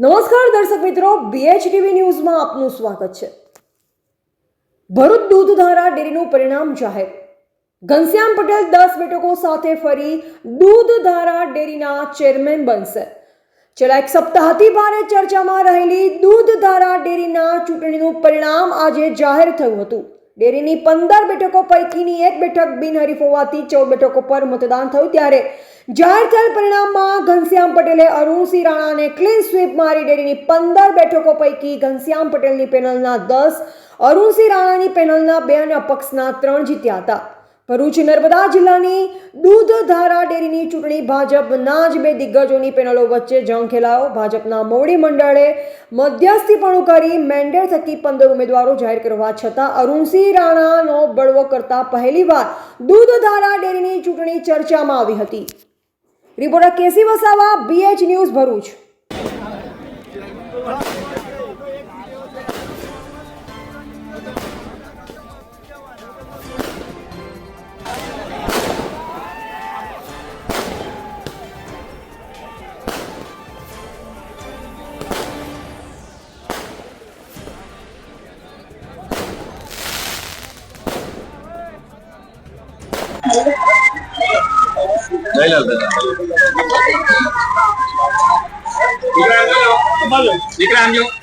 નમસ્કાર દર્શક મિત્રો બીએચટીવી ન્યૂઝમાં આપનું સ્વાગત છે. ભરૂચ દૂધધારા ડેરીનું પરિણામ જાહેર. ઘનશ્યામ પટેલ દસ બેઠકો સાથે ફરી દૂધધારા ડેરીના ચેરમેન બનશે. છેલ્લા એક સપ્તાહથી ભારે ચર્ચામાં રહેલી દૂધધારા ડેરીના ચૂંટણીનું પરિણામ આજે જાહેર થયું હતું. ડેરીની પંદર બેઠકો પૈકીની એક બેઠક બિનહરીફ હોવાથી ચૌદ બેઠકો પર મતદાન થયું ત્યારે જાહેર થયેલ પરિણામમાં ઘનશ્યામ પટેલે અરુણસિંહ રાણાને ક્લીન સ્વીપ મારી ડેરીની પંદર બેઠકો પૈકી ઘનશ્યામ પટેલની પેનલના દસ, અરુણસિંહ રાણાની પેનલના બે અને અપક્ષના ત્રણ જીત્યા હતા. ભરૂચ નર્મદા જિલ્લાની દૂધધારા ડેરીની ચૂંટણી ભાજપના જ બે દિગ્ગજોની પેનલો વચ્ચે જંગ ખેલાયો. ભાજપના મોવડી મંડળે મધ્યસ્થીપણું કરી મેન્ડેટ થકી પંદર ઉમેદવારો જાહેર કરવા છતાં અરુણસિંહ રાણાનો બળવો કરતા પહેલીવાર દૂધધારા ડેરીની ચૂંટણી ચર્ચામાં આવી હતી. Reporter K C Vasava BH news. Di cranio. Di cranio.